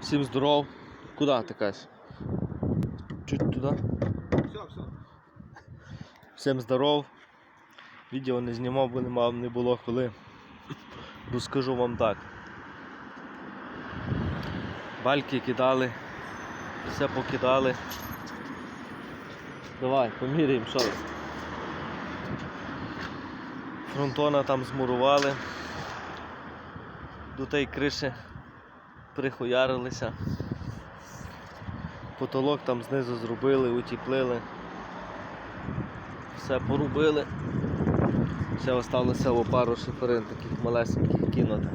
Всім здоров. Куди ти кажеш? Чуть туди. Все, все. Всім здоров. Відео не знімав, бо не мав, не було коли. Розкажу вам так. Бальки кидали, все покидали. Давай, поміряємо, що. Фронтона там змурували. До тієї криші прихуярилися. Потолок там знизу зробили, утеплили. Все порубили. Ще осталося о пару шиферин таких малесеньких кинути.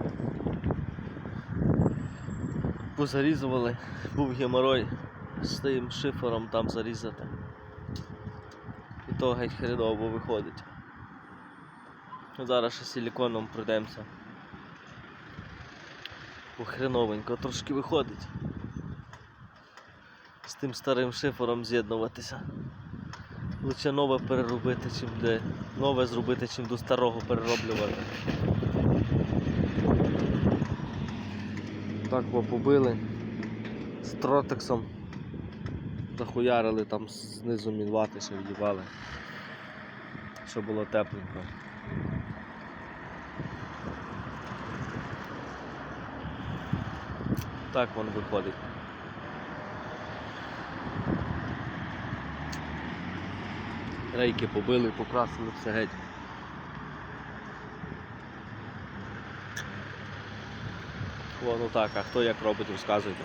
Позарізували, був геморой з тим шифером там зарізати. І то геть хреново виходить. Зараз ще силіконом пройдемося. Бо хреновенько трошки виходить. З тим старим шифером з'єднуватися. Лучше нове переробити, чим де нове зробити, чим до старого перероблювати. Так бо побили з тротексом. Захуярили там знизу мінвати ще вдівали. Щоб було тепленько. Так воно виходить. Рейки побили, покрасили все геть. Воно так, а хто як робить, розказуйте.